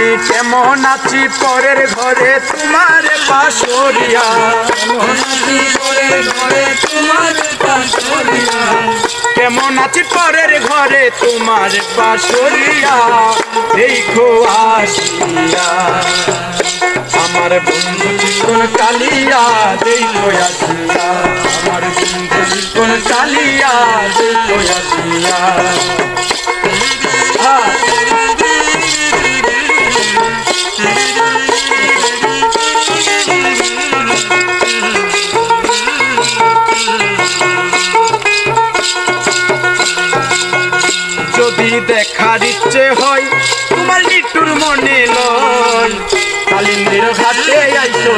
আমি কেমন আছি পরের ঘরে তোমার পাশরিয়া কেমন আছি পরের ঘরে তোমার পাশরিয়া দেখো আসিয়া আমার বন্ধু চিকন কালিয়া দেখো আসিয়া। আমার বন্ধু চিকন কালিয়া দেখো আসিয়া। মনে লয় কালিন্দির ঘাটে আইসো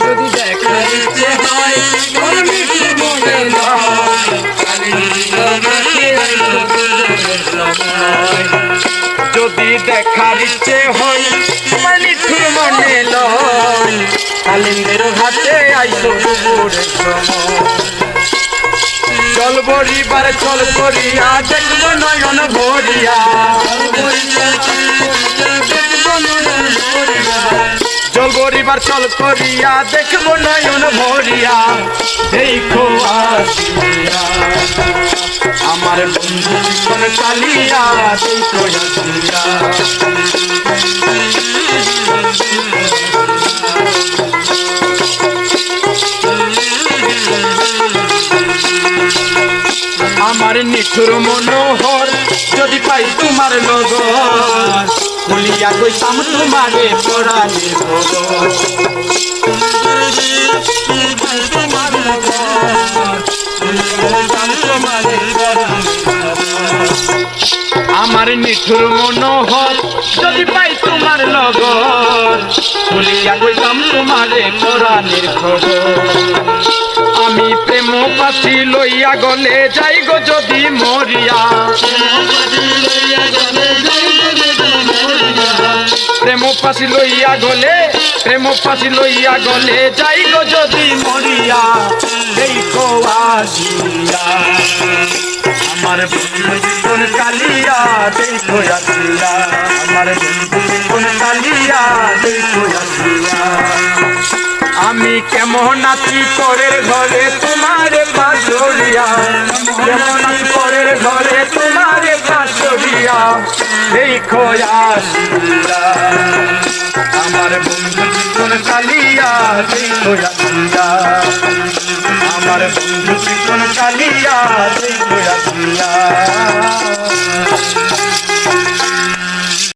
যদি দেখার ইচ্ছে হয় তোমার লিটুর মনে লয় কালিন্দির ঘাটে আইসো যদি দেখার ইচ্ছে হয় তোমার মনে লয় কালিন্দির ঘাটে আইসো চল বরিবার চল করিয়া, দেখব নয়ন ভরিয়া। চল বরিবার চল করিয়া, দেখব নয়ন ভরিয়া। দেখো আমার বন্ধু কালিয়া দেখো আমার নিঠুর মনোহর, যদি পাই তোমার নগর। বলিয়া কইতাম, তোমারে ভগর আমার নিঠুর মনোহর, যদি পাই তোমার লগর, বলিয়া কইতাম, তোমারে পড়ানের খবর আমি প্রেম পাশি লইয়া গলে যাই গো, যদি মরিয়া। প্রেম পাশি লইয়া গলে, প্রেম পাশি লইয়া গলে যাই গো যদি মরিয়া দেখো আসিয়া আমার জীবন কালিয়া, দেখো আসিয়া। আমার জীবন কালিয়া, দেখো আসিয়া। আমি কেমন আছি পরের ঘরে তোমার দেখো আসিয়া আমার বন্ধু জীবন চালিয়া দেখো আসিয়া আমার বন্ধু জীবন চালিয়া দেখো আসিয়া